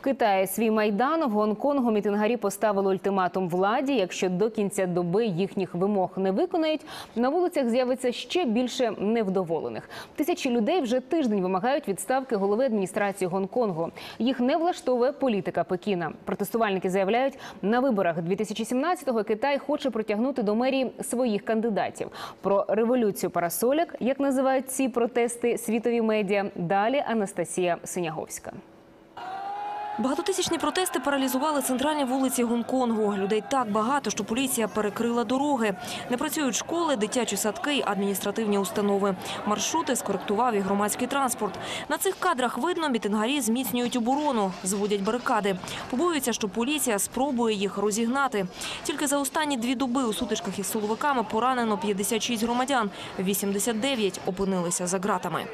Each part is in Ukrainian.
В Китаї свій майдан в Гонконгу мітингарі поставили ультиматум владі. Якщо до кінця доби їхніх вимог не виконають, на вулицях з'явиться ще більше невдоволених. Тисячі людей вже тиждень вимагають відставки голови адміністрації Гонконгу. Їх не влаштовує політика Пекіна. Протестувальники заявляють, на виборах 2017-го Китай хоче притягнути до мерії своїх кандидатів. Про революцію парасоляк, як називають ці протести світові медіа. Далі Анастасія Синяговська. Багатотисячні протести паралізували центральні вулиці Гонконгу. Людей так багато, що поліція перекрила дороги. Не працюють школи, дитячі садки й адміністративні установи. Маршрути скоректував і громадський транспорт. На цих кадрах видно, мітингарі зміцнюють оборону, зводять барикади. Побоюються, що поліція спробує їх розігнати. Тільки за останні дві доби у сутичках із силовиками поранено 56 громадян. 89 опинилися за ґратами.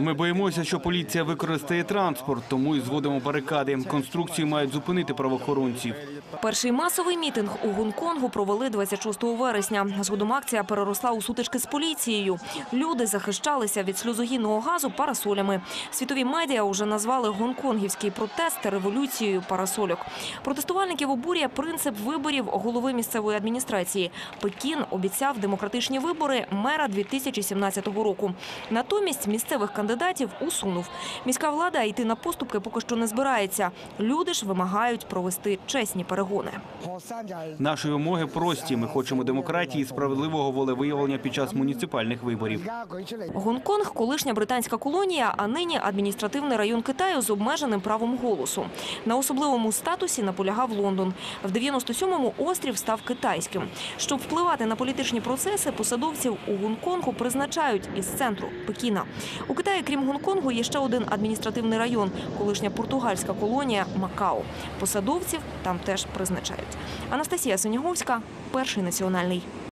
Ми боїмося, що поліція використає транспорт, тому і зводимо барикади. Конструкції мають зупинити правоохоронців. Перший масовий мітинг у Гонконгу провели 26 вересня. Згодом акція переросла у сутички з поліцією. Люди захищалися від сльозогінного газу парасолями. Світові медіа уже назвали гонконгівський протест революцією парасольок. Протестувальників обурює принцип виборів голови місцевої адміністрації. Пекін обіцяв демократичні вибори мера 2017 року. Натомість місцевих кандидатів усунув. Міська влада йти на поступки поки що не збирається. Люди ж вимагають провести чесні перегони. Наші вимоги прості. Ми хочемо демократії і справедливого волевиявлення під час муніципальних виборів. Гонконг – колишня британська колонія, а нині адміністративний район Китаю з обмеженим правом голосу. На особливому статусі наполягав Лондон. В 97-му острів став китайським. Щоб впливати на політичні процеси, посадовців у Гонконгу призначають із центру Пекіна. У Китаї, крім Гонконгу, є ще один адміністративний район – колишня португальська колонія Макао. Посадовців там теж призначають. Анастасія Соняговська Перший національний.